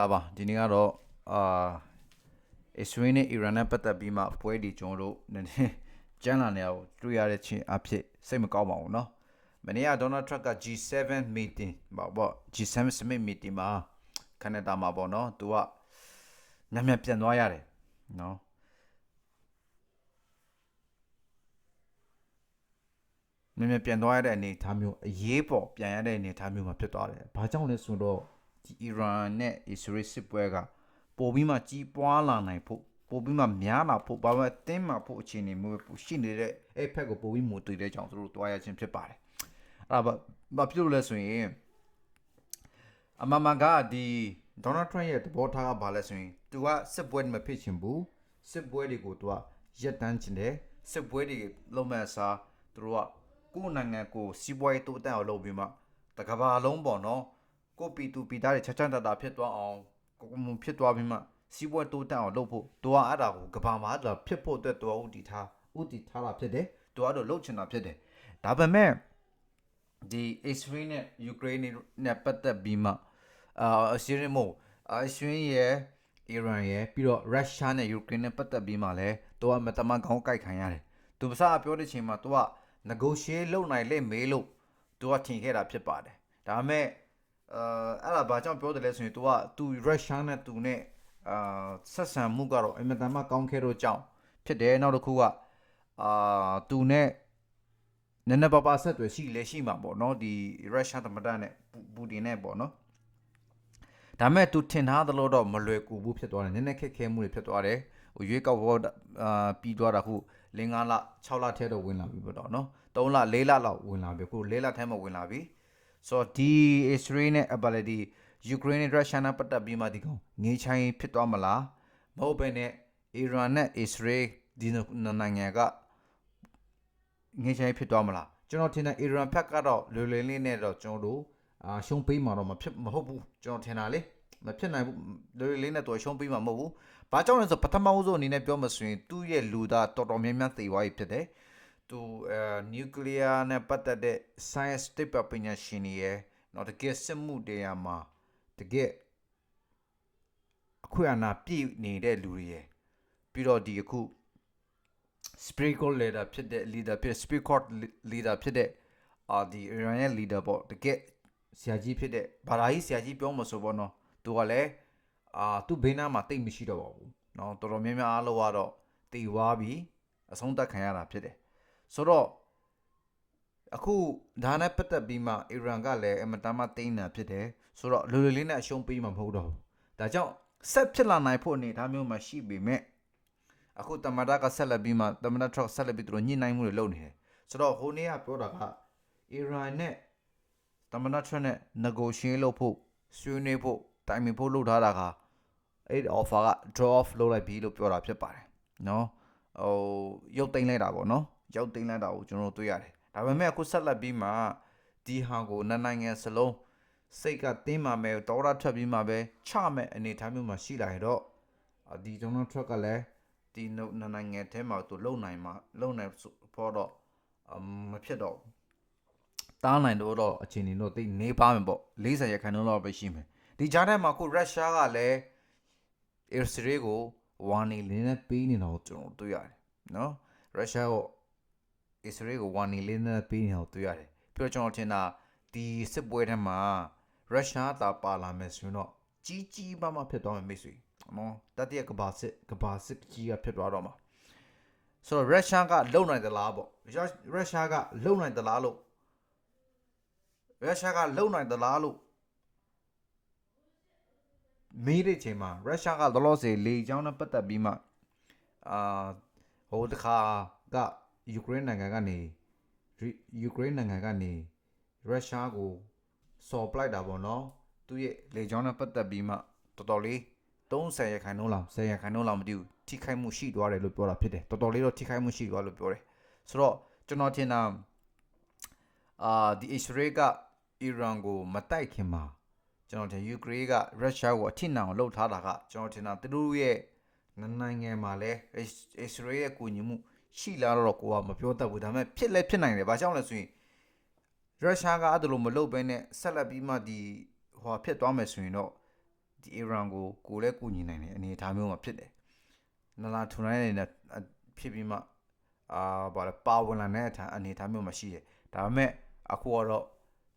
ပါပါဒီနေ့ကတော့အာအစ္စရေးနဲ့အီရန်နဲ့ပတ်သက်ပြီးမှပွဲဒီကျွန်တော်တို့နည်းနည်းကျန်းလာနေအောင်တွေ့ရတဲ့ချင်းအဖြစ်စိတ်မကောင်းပါဘူးเนาะမနေ့ကဒေါ်နယ်ထရန့်က G7 meeting ပေါ့ပေါ့ G7 summit meeting မှာကနေဒါမှာပေါ့เนาะသူကညံ့ညံ့ပြန်သွားရတယ်เนาะမြင်မြင်ပြန်သွားရတဲ့အနေအထားမျိုးအရေးပေါ်ပြန်ရတဲ့အနေအထားမျိုးမှာဖြစ်သွားတယ်။ဘာကြောင့်လဲဆိုတော့ ဒီအီရန်နဲ့အစ္စရေးစစ်ပွဲကပိုပြီးမှကြီးပွားလာနိုင်ဖို့ပိုပြီးမှများလာဖို့ဘာမှအတင်းမှဖို့အခြေအနေမျိုးပိုရှိနေတဲ့အဲ့ဖက်ကိုပိုပြီးမူတည်တဲ့ကြောင့်သူတို့တွားရခြင်းဖြစ်ပါတယ်။အဲ့ဒါဘာဖြစ်လို့လဲဆိုရင်အမမကဒီဒေါ်နယ်ထရန့်ရဲ့သဘောထားကဘာလဲဆိုရင်သူကစစ်ပွဲမဖြစ်ချင်ဘူးစစ်ပွဲတွေကိုသူကရပ်တန်းချင်တယ်စစ်ပွဲတွေလုံးမဲ့အစားသူတို့ကကိုယ့်နိုင်ငံကိုစီးပွားရေးတိုးတက်အောင်လုပ်ပြီးမှတကဘာလုံးပေါ့နော် ကိုယ့်ပြည်သူပြည်သားတွေချက်ချမ်းတတာဖြစ်သွားအောင်ကိုယ်မှုဖြစ်သွားပြီးမှစီးပွားတိုးတက်အောင်လုပ်ဖို့သူကအဲ့ဒါကိုကဘာမှာတော့ဖြစ်ဖို့အတွက်သူကဥတီထားဥတီထားတာဖြစ်တယ်သူကတော့လှုပ်ချင်တာဖြစ်တယ်ဒါပေမဲ့ဒီအစ္စရေးနဲ့ယူကရိန်းနဲ့ပတ်သက်ပြီးမှအာအစ္စရေးမို့အစ္စရေးရဲ့အီရန်ရဲ့ပြီးတော့ရုရှားနဲ့ယူကရိန်းနဲ့ပတ်သက်ပြီးမှလည်းသူကမတမကောင်းကြိုက်ခံရတယ်သူမစားပြောတဲ့ချိန်မှာသူက negotiate လုပ်နိုင်လိမ့်မေးလို့သူကထင်ခဲ့တာဖြစ်ပါတယ်ဒါပေမဲ့ အဲအဲ့ဒါဘာကြောင့်ပြောတယ်လဲဆိုရင် तू က तू Russian နဲ့ तू နဲ့အာဆက်ဆံမှုကတော့အင်မတန်မှကောင်းခဲ့တော့ကြောင်းဖြစ်တယ်နောက်တစ်ခုကအာ तू နဲ့နည်းနည်းပါးပါဆက်တွေရှိလဲရှိမှာပေါ့နော်ဒီ Russian သမ္မတနဲ့ပူတင်နဲ့ပေါ့နော်ဒါမဲ့ तू ထင်ထားသလိုတော့မလွယ်ကူဘူးဖြစ်သွားတယ်နည်းနည်းခက်ခဲမှုတွေဖြစ်သွားတယ်ဟိုရွေးကောက်ဘောအာပြီးသွားတာခု၄၅လ6လထဲတော့ဝင်လာပြီပေါ့နော်3လ4လလောက်ဝင်လာပြီခု4လထဲမှာဝင်လာပြီ ဆိုတော့ဒီ Israel နဲ့ ability Ukraine နဲ့ Russia နဲ့ပတ်သက်ပြီးမှဒီကောင်ငေးချိုင်းဖြစ်သွားမလားမဟုတ်ဘဲနဲ့ Iran နဲ့ Israel ဒီနိုင်ငံကငေးချိုင်းဖြစ်သွားမလားကျွန်တော်ထင်တယ် Iran ဖက်ကတော့လွယ်လွယ်လေးနဲ့တော့ကျွန်တော်တို့အာရှုံးပေးမှာတော့မဖြစ်မဟုတ်ဘူးကျွန်တော်ထင်တာလေမဖြစ်နိုင်ဘူးလွယ်လွယ်လေးနဲ့တော့ရှုံးပေးမှာမဟုတ်ဘူးဘာကြောင့်လဲဆိုပထမဦးဆုံးအနေနဲ့ပြောမှဆိုရင်သူ့ရဲ့လူသားတော်တော်များများသေသွားပြီဖြစ်တယ် သူအဲ nuclear နဲ့ပတ်သက်တဲ့ science တိပပညာရှင်တွေရဲ့တော့တကယ်စစ်မှုတရားမှာတကယ်အခွင့်အာဏာပြည့်နေတဲ့လူတွေရဲ့ပြီးတော့ဒီအခု spiritual leader ဖြစ်တဲ့ leader ဖြစ် spiritual leader ဖြစ်တဲ့အာဒီ Iran ရဲ့ leader ပေါ့တကယ်ဆရာကြီးဖြစ်တဲ့ဘာသာကြီးဆရာကြီးပြောမှဆိုပေါ့နော်သူကလည်းအာသူ့ဘေးနားမှာတိတ်မရှိတော့ပါဘူးเนาะတော်တော်များများအားလုံးကတော့တေဝါပြီးအဆုံးသတ်ခံရတာဖြစ်တယ် ဆိုတော့အခုဒါနဲ့ပတ်သက်ပြီးမှအီရန်ကလည်းအမတမတိန်းတာဖြစ်တယ်ဆိုတော့လူလူလေးနဲ့အရှုံးပေးမှာမဟုတ်တော့ဘူးဒါကြောင့်ဆက်ဖြစ်လာနိုင်ဖို့အနေအထားမျိုးမှာရှိပေမဲ့အခုတမန်တော်ကဆက်လက်ပြီးမှတမန်တော်ထရက်ဆက်လက်ပြီးသူတို့ညှိနှိုင်းမှုတွေလုပ်နေတယ်ဆိုတော့ဟိုနေ့ကပြောတာကအီရန်နဲ့တမန်တော်ထရက်နဲ့ negotiate လုပ်ဖို့ဆွေးနွေးဖို့တိုင်ပင်ဖို့လုပ်ထားတာကအဲ့ offer က draw off လုပ်လိုက်ပြီလို့ပြောတာဖြစ်ပါတယ်နော်ဟိုရုပ်သိမ်းလိုက်တာပေါ့နော် ရုပ်သိမ်းလိုက်တာကိုကျွန်တော်တို့တွေ့ရတယ်ဒါပေမဲ့အခုဆက်လက်ပြီးမှဒီဟာကိုနှစ်နိုင်ငံစလုံးစိတ်ကတင်းမာမဲ့တော်ရထွက်ပြီးမှပဲချမဲ့အနေအထားမျိုးမှာရှိလာရတော့ဒီကျွန်တော်ထွက်ကလည်းဒီနှစ်နိုင်ငံထဲမှာသူလုံနိုင်မှာလုံနိုင်ဖို့တော့မဖြစ်တော့တားနိုင်တော့တော့အချိန်နေတော့တိတ်နေပါမယ်ပေါ့40ရခိုင်နှုန်းလောက်ပဲရှိမယ်ဒီကြားထဲမှာခုရုရှားကလည်းအစ္စရေးကိုဝါနေလင်းနဲ့ပေးနေတာကိုကျွန်တော်တွေ့ရတယ်နော်ရုရှားကို အစ္စရေးကိုဝါနေလင်းနဲ့ပေးနေတာကိုတွေ့ရတယ်ပြီးတော့ကျွန်တော်ထင်တာဒီစစ်ပွဲထဲမှာရုရှားတာပါလာမယ်ဆိုရင်တော့ကြီးကြီးမားမားဖြစ်သွားမယ်မိတ်ဆွေနော်တတိယကဘာစစ်ကဘာစစ်ကြီးကဖြစ်သွားတော့မှာဆိုတော့ရုရှားကလုံနိုင်သလားပေါ့ရုရှားကလုံနိုင်သလားလို့ရုရှားကလုံနိုင်သလားလို့မေးတဲ့ချိန်မှာရုရှားကလောလောဆယ်လေကြောင်းနဲ့ပတ်သက်ပြီးမှအာဟိုတခါက ယူကရိန်းနိုင်ငံကနေယူကရိန်းနိုင်ငံကနေရုရှားကိုစော်ပလိုက်တာပေါ့နော်သူရဲ့လေကြောင်းနဲ့ပတ်သက်ပြီးမှတော်တော်လေး30ရခိုင်နှုန်းလောက်10ရခိုင်နှုန်းလောက်မတည်ဘူးထိခိုက်မှုရှိသွားတယ်လို့ပြောတာဖြစ်တယ်တော်တော်လေးတော့ထိခိုက်မှုရှိသွားလို့ပြောတယ်ဆိုတော့ကျွန်တော်ထင်တာအာဒီအစ္စရေးကအီရန်ကိုမတိုက်ခင်မှာကျွန်တော်ထင်ယူကရိန်းကရုရှားကိုအထိနာအောင်လှုပ်ထားတာကကျွန်တော်ထင်တာသူတို့ရဲ့နိုင်ငံမှာလဲအစ္စရေးရဲ့ကိုညီမှု ရှိလာတော့ကိုကမပြောတတ်ဘူးဒါပေမဲ့ဖြစ်လဲဖြစ်နိုင်တယ်ဘာကြောင့်လဲဆိုရင်ရုရှားကအဲ့ဒါလိုမလုပ်ဘဲနဲ့ဆက်လက်ပြီးမှဒီဟိုဖြစ်သွားမယ်ဆိုရင်တော့ဒီ Iran ကိုကိုလည်းကူညီနိုင်တယ်အနေအထားမျိုးမှာဖြစ်တယ်နလာထူနိုင်နေတဲ့ဖြစ်ပြီးမှအာဘာလဲပါဝင်လာတဲ့အထားအနေအထားမျိုးမှာရှိတယ်ဒါပေမဲ့အခုကတော့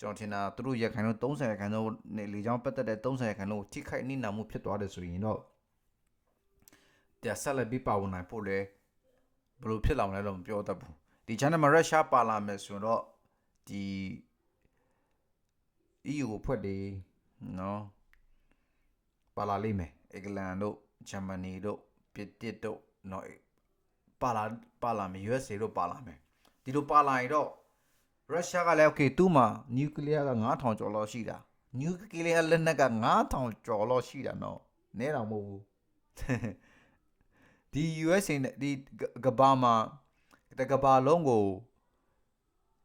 ကျွန်တော်ထင်တာသူတို့ရခိုင်လို့30ရခိုင်လို့နေလေချောင်းပတ်သက်တဲ့30ရခိုင်လို့ထိခိုက်နိနာမှုဖြစ်သွားတယ်ဆိုရင်တော့တရားဆက်လက်ပြီးပါဝင်နိုင်ဖို့လေ ဘယ်လိုဖြစ်လာမလဲတော့မပြောတတ်ဘူးဒီ channel မှာရုရှားပါလာမယ်ဆိုတော့ဒီ EU ကိုဖွဲ့တယ်နော်ပါလာလိမ့်မယ်အင်္ဂလန်တို့ဂျာမနီတို့ပြင်သစ်တို့နော်ပါလာပါလာမယ် USA တို့ပါလာမယ်ဒီလိုပါလာရင်တော့ရုရှားကလည်း okay သူ့မှာနျူကလ িয়ার က9000ကျော်လောက်ရှိတာနျူကလ িয়ার လက်နက်က9000ကျော်လောက်ရှိတာနော်နဲတော့မဟုတ်ဘူး ဒီ USA နဲ့ဒီကဘာမှာတကဘာလုံးကို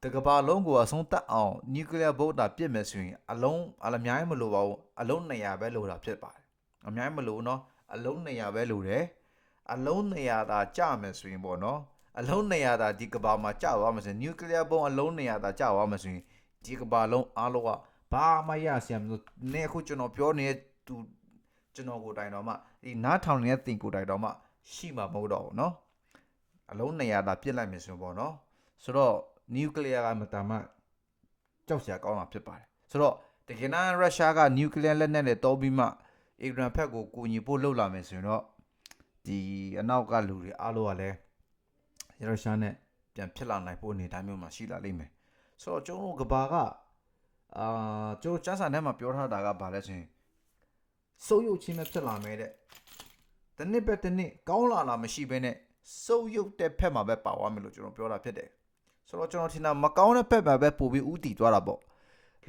တကဘာလုံးကိုအဆုံးတတ်အောင်နျူကလ িয়ার ဗုဒ္ဓပြစ်မယ်ဆိုရင်အလုံးအလများမလို့ပါဘူးအလုံး200ပဲလိုတာဖြစ်ပါတယ်အများမလို့နော်အလုံး200ပဲလိုတယ်အလုံး200သာကြမယ်ဆိုရင်ပေါ့နော်အလုံး200သာဒီကဘာမှာကြသွားမယ်ဆိုရင်နျူကလ িয়ার ဘုံအလုံး200သာကြသွားမယ်ဆိုရင်ဒီကဘာလုံးအားလုံးကဘာမှရဆရာမလို့နေအခုကျွန်တော်ပြောနေတဲ့သူကျွန်တော်ကိုယ်တိုင်တော့မှဒီနားထောင်နေတဲ့တင်ကိုယ်တိုင်တော့မှ ရှိမှာမဟုတ်တော့ဘူးเนาะအလုံး200သာပြစ်လိုက်မယ်ဆိုရင်ပေါ့เนาะဆိုတော့နျူကလ িয়ার ကမတမ်းမှကြောက်စရာကောင်းတာဖြစ်ပါတယ်ဆိုတော့တကယ်တမ်းရုရှားကနျူကလ িয়ার လက်နက်နဲ့တောပြီးမှအီရန်ဘက်ကိုကူညီဖို့လှုပ်လာမယ်ဆိုရင်တော့ဒီအနောက်ကလူတွေအားလုံးကလည်းရုရှားနဲ့ပြန်ဖြစ်လာနိုင်ဖို့အနေအထားမျိုးမှာရှိလာလိမ့်မယ်ဆိုတော့ကျွန်တော်ကဘာကအာကျွန်တော်စမ်းစာထဲမှာပြောထားတာကဘာလဲဆိုရင်စုပ်ယုပ်ချင်းပဲဖြစ်လာမယ်တဲ့ တနစ်ပဲတနစ်ကောင်းလာလာမရှိဘဲနဲ့စုပ်ယုပ်တဲ့ဖက်မှာပဲပါသွားမယ်လို့ကျွန်တော်ပြောတာဖြစ်တယ်ဆိုတော့ကျွန်တော်ထင်တာမကောင်းတဲ့ဖက်မှာပဲပို့ပြီးဥတီသွားတာပေါ့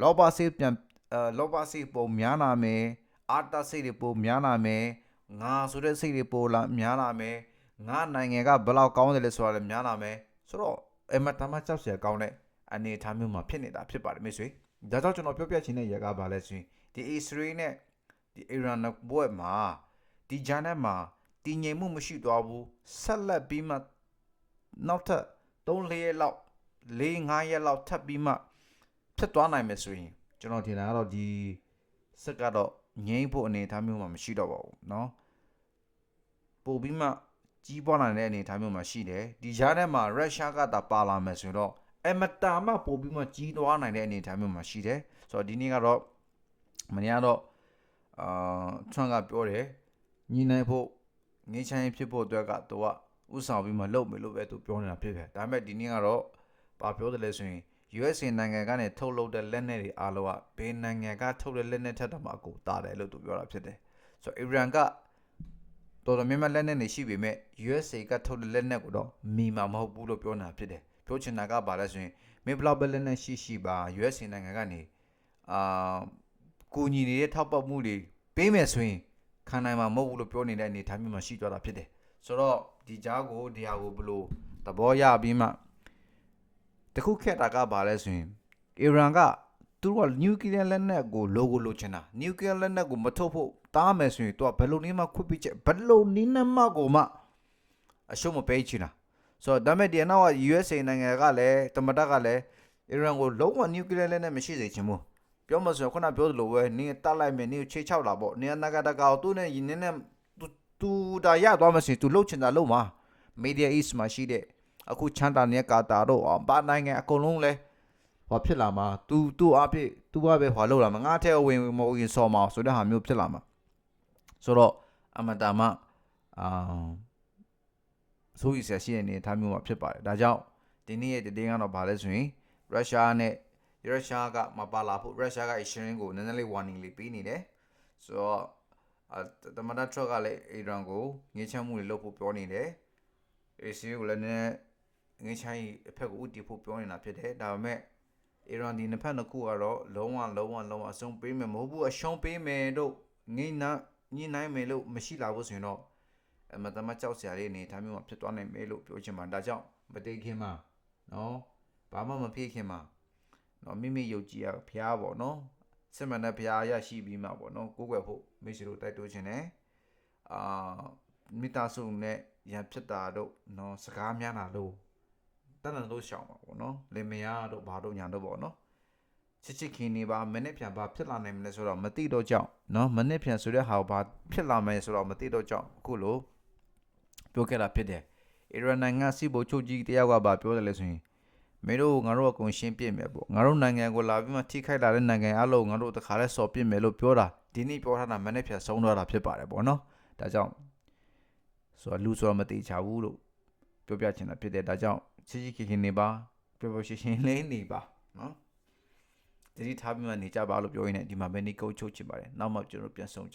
လောဘဆေးပြန်အဲလောဘဆေးပုံများလာမယ်အာတစိတ်တွေပိုများလာမယ်ငါဆိုတဲ့စိတ်တွေပိုလာများလာမယ်ငါနိုင်ငံကဘယ်လောက်ကောင်းတယ်လဲဆိုတာလည်းများလာမယ်ဆိုတော့အမတမကြောက်စရာကောင်းတဲ့အနေအထားမျိုးမှာဖြစ်နေတာဖြစ်ပါတယ်မိတ်ဆွေဒါကြောင့်ကျွန်တော်ပြောပြချင်တဲ့ရကဘာလဲဆိုရင်ဒီ Israel နဲ့ဒီ Iran နဲ့ဘွဲ့မှာ ဒီဂျန်နဲ့မှာတည်ငြိမ်မှုမရှိသွားဘူးဆက်လက်ပြီးမှနောက်ထပ်3-4ရက်လောက်4-5ရက်လောက်ထပ်ပြီးမှဖြစ်သွားနိုင်မယ်ဆိုရင်ကျွန်တော်ထင်တာကတော့ဒီစက်ကတော့ငိမ့်ဖို့အနေအထားမျိုးမှာမရှိတော့ပါဘူးเนาะပို့ပြီးမှကြီးပွားလာတဲ့အနေအထားမျိုးမှာရှိတယ်ဒီကြားထဲမှာရုရှားကတာပါလာမယ်ဆိုတော့အမတာမှပို့ပြီးမှကြီးသွားနိုင်တဲ့အနေအထားမျိုးမှာရှိတယ်ဆိုတော့ဒီနေ့ကတော့မနေ့ကတော့အာထရန့်ကပြောတယ် ညီနိုင်ဖို့ငေးချမ်းဖြစ်ဖို့အတွက်ကသူကဥဆောင်ပြီးမှလုပ်မယ်လို့ပဲသူပြောနေတာဖြစ်တယ်ဒါပေမဲ့ဒီနေ့ကတော့ဘာပြောတယ်လဲဆိုရင် USA နိုင်ငံကနေထုတ်လုပ်တဲ့လက်နက်တွေအားလုံးကဘယ်နိုင်ငံကထုတ်တဲ့လက်နက်ထက်တော့မှအကုန်တာတယ်လို့သူပြောတာဖြစ်တယ်ဆိုတော့ Iran ကတော်တော်များများလက်နက်တွေရှိပေမဲ့ USA ကထုတ်တဲ့လက်နက်ကိုတော့မီမှာမဟုတ်ဘူးလို့ပြောနေတာဖြစ်တယ်ပြောချင်တာကဘာလဲဆိုရင်မင်းဘလောက်ပဲလက်နက်ရှိရှိပါ USA နိုင်ငံကနေအာကူညီနေတဲ့ထောက်ပံ့မှုတွေပေးမယ်ဆိုရင် ခံနိုင်မှာမဟုတ်ဘူးလို့ပြောနေတဲ့အနေအထားမျိုးမှာရှိကြတာဖြစ်တယ်ဆိုတော့ဒီကြားကိုဒီဟာကိုဘလို့သဘောရပြီးမှတခုခက်တာကဘာလဲဆိုရင်အီရန်ကသူတို့ကနျူကလ িয়ার လက်နက်ကို logo လိုချင်တာနျူကလ িয়ার လက်နက်ကိုမထုတ်ဖို့တားမယ်ဆိုရင်သူကဘယ်လိုနည်းမှခွင့်ပြုချက်ဘယ်လိုနည်းနဲ့မှကိုမှအရှုံးမပေးချင်တာဆိုတော့ဒါမဲ့ဒီနောက်က USA နိုင်ငံကလည်းတမတကလည်းအီရန်ကိုလုံးဝနျူကလ িয়ার လက်နက်မရှိစေချင်ဘူး ပြောမစရခုနပြောသလိုပဲနင်းတတ်လိုက်မယ်နင်းချေချောက်လာပေါ့နင်းနာကတကောသူ့နဲ့နင်းနဲ့သူဒါရသွားမစင်သူလှုပ်ချင်တာလှုပ်မှာ media east မှာရှိတဲ့အခုချမ်းသာနေတဲ့ကာတာတို့အောင်ဘာနိုင်ငံအကုန်လုံးလဲဟောဖြစ်လာမှာ तू သူ့အဖြစ် तू ကပဲဟောလှုပ်လာမှာငါထဲဝင်မဝင်ဆော်မှာဆိုတဲ့ဟာမျိုးဖြစ်လာမှာဆိုတော့အမတာမအာဆိုရစီရှိတဲ့နေထားမျိုးမှာဖြစ်ပါတယ်ဒါကြောင့်ဒီနေ့ရဲ့တည်င်းကတော့ဗာလဲဆိုရင်ရုရှားနဲ့ ရုရှားကမပါလာဖို့ရုရှားက Asian ကိုနည်းနည်းလေး warning လေးပေးနေတယ်ဆိုတော့အတမန်တော်ထရက်ကလည်းအီရန်ကိုငေးချမ်းမှုတွေလုပ်ဖို့ပြောနေတယ် Asian ကိုလည်းနည်းငေးချမ်းအဖက်ကိုဥတီဖို့ပြောနေတာဖြစ်တယ်ဒါပေမဲ့အီရန်ဒီနှစ်ဖက်နှစ်ခုကတော့လုံးဝလုံးဝလုံးဝအဆုံးပေးမယ်မဟုတ်ဘူးအရှုံးပေးမယ်တို့ငိမ့်နာညှိနှိုင်းမယ်လို့မရှိလာဘူးဆိုရင်တော့အမတမကြောက်စရာလေးအနေထားမျိုးမှာဖြစ်သွားနိုင်မယ်လို့ပြောချင်ပါဒါကြောင့်မတိတ်ခင်မှာနော်ဘာမှမဖြစ်ခင်မှာ နော်မိမိယုတ်ကြည်ရဖျားပေါ့နော်စစ်မှန်တဲ့ဖျားရရှိပြီးမှပေါ့နော်ကိုးကွယ်ဖို့မိတ်ဆွေတို့တိုက်တွန်းခြင်းနဲ့အာမိသားစုနဲ့ရန်ဖြစ်တာတို့နော်စကားများတာတို့တန်တန်တို့ရှောင်ပါပေါ့နော်လင်မယားတို့ဘာတို့ညာတို့ပေါ့နော်ချစ်ချစ်ခင်နေပါမနေ့ပြန်ဘာဖြစ်လာနိုင်မလဲဆိုတော့မသိတော့ကြောက်နော်မနေ့ပြန်ဆိုတဲ့ဟာကိုဘာဖြစ်လာမယ်ဆိုတော့မသိတော့ကြောက်အခုလို့ပြောခဲ့တာဖြစ်တယ်အီရန်နိုင်ငံစီဘိုချုပ်ကြီးတယောက်ကဘာပြောတယ်လဲဆိုရင် မင်းတို့ငါတို့အကုန်ရှင်းပြစ်မယ်ပေါ့ငါတို့နိုင်ငံကိုလာပြီးမှထိခိုက်လာတဲ့နိုင်ငံအလုံးငါတို့တခါလဲစော်ပြစ်မယ်လို့ပြောတာဒီနေ့ပြောထားတာမနေ့ပြန်ဆုံးသွားတာဖြစ်ပါတယ်ပေါ့နော်ဒါကြောင့်ဆိုတော့လူဆိုတော့မတိချဘူးလို့ပြောပြချင်တာဖြစ်တယ်ဒါကြောင့်ချစ်ချစ်ခင်ခင်နေပါပျော်ပျော်ရွှင်ရွှင်လေးနေပါနော်တတိထားပြီးမှနေကြပါလို့ပြောရင်းနဲ့ဒီမှာပဲနေကုတ်ချုပ်ချင်ပါတယ်နောက်မှကျွန်တော်ပြန်ဆောင်ကြ